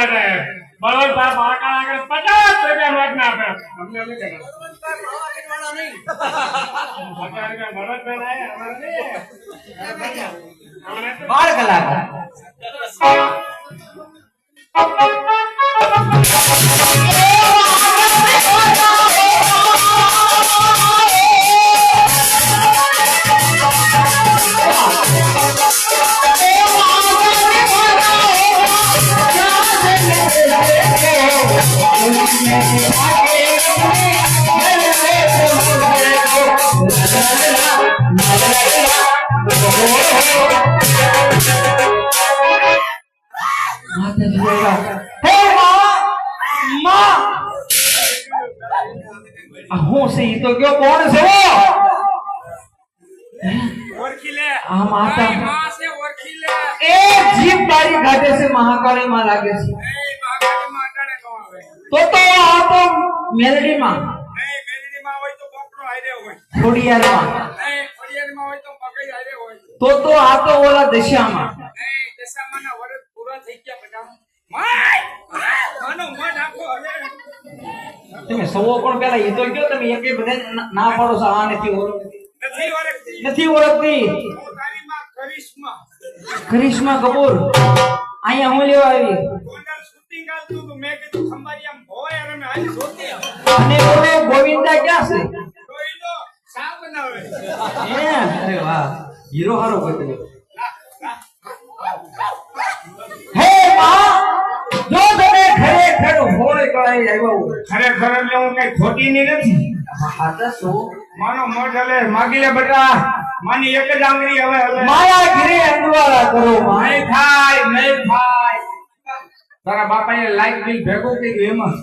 માટે. બળવંત સાહેબ બાળકા આગળ પચાસ રૂપિયા નોટ ના આપે અમને અમે કહેતા. પચાસ રૂપિયા અમારે નહીં. બાળ કલાકાર માતાજી બોલ્યા, હે માં માં આ હું છે ઈ તો કયો કોણ છે વો? ઓળખી લે આ માતા માં તો તો આ તો મેલડીમાં. નહીં મેલડીમાં હોય તો બોકડો આઈરે હોય. ખોડિયારમાં. નહીં ફળિયાદ હોય તો મકઈ આઈરે હોય. તો તો આ તો ઓલા દશામાં. નહીં દશામાના વરસ પૂરા થઈ ગયા બધા. માય! માનો મન આખો હવે. તમે સવો પણ પેલા એ તો કયો તમે એક બધે ના પાડો છો આ નથી ઓળખતી નથી ઓળખતી. નથી ઓળખતી. કરિશ્મા કરિશ્મા કપૂર. અહીંયા હું લેવા આવી? મેં કીધું ભોય અને મેં જોતી અને ઓલો ગોવિંદા ક્યાં છે? તો ઈ બનાવે? હે? અરે વાહ. હીરો હારો પકડ્યો હે માં જો તમે ખરેખર હોળ કળાઈ આવ્યો ખરેખર એટલે હું કઈ ખોટી ની નથી હાથા શું? માનો મોઢ હલે માગી લે બેટા. માની એક જ આંગળી હવે હલે માયા ઘરે અંદવાળા કરો માય. થાય નહીં થાય તારા બાપાએ લાઈટ બિલ ભેગું કર્યું એમાં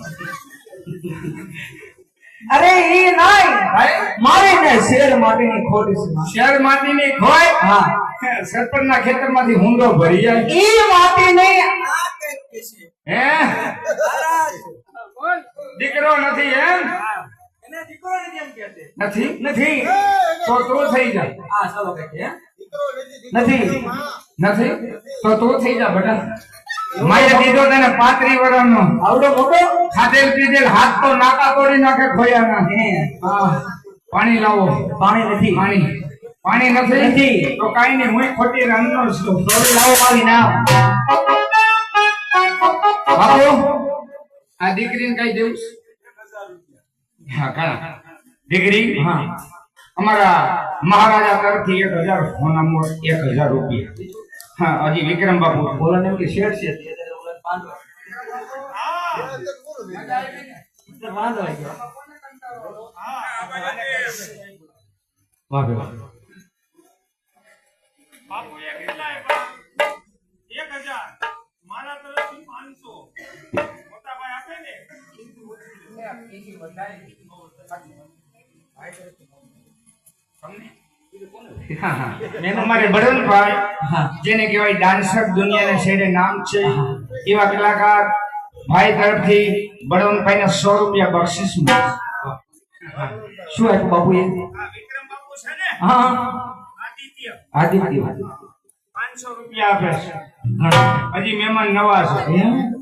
અરે ઈ નાઈ મારે ને શેર માટેની માં. શેર માટીની ખોય હા. સરપંચ ના ખેતરમાંથી હુંડો ભરી જાય. ઈ માટી નહીં હે? દીકરો નથી એમ? નથી? નથી. તો તું થઈ જા. હા ચાલો કે નથી? નથી? તો તું થઈ જા બેટા. માએ દીધો તને પાંત્રી વર્ષનો આવડો મોટો? ખાધેલ પીધેલ હાથ તો નાકા તોડી નાખે ખોયાના. હે હા. પાણી લાવો. પાણી નથી. પાણી. પાણી નથી? નથી. તો કાઈ નહીં હું ખોટી રાંધનો છું. થોડી લાવો મારી નામ બાપુ આ દીકરીને કઈ દેવું હા દીકરી? હા. અમારા મહારાજા તરફથી એક હજાર હોના નંબર એક હજાર રૂપિયા. હા હજી વિક્રમ બાપુ બોલો એમ કે શેર છે વાંધો આવી વાહ વાહ. બાપુ એક કેટલા એક હજાર મારા તરફથી પાંચસો મોટા ભાઈ આપે ને. અમારે બળવંતભાઈ હા. જેને કહેવાય ડાન્સર દુનિયાના શેરે નામ છે એવા કલાકાર ભાઈ તરફથી બળવંતભાઈ ને સો રૂપિયા બક્ષિસ શું આપ્યું બાપુ એ વિક્રમ બાપુ છે ને? હા આદિત્ય. આદિત્ય. પાંચસો રૂપિયા આપે છે. હજી મહેમાન નવા છે. મહેમાન?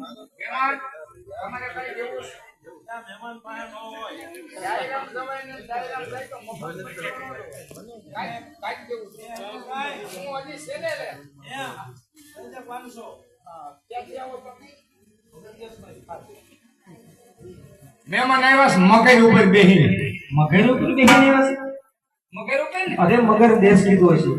પાસે મહેમાન આવ્યા છે ઉપર બેહીને. મગર ઉપર બેહીને આવ્યા છે? મકઈ ઉપર ને? અરે મગર દેશ લીધો છે.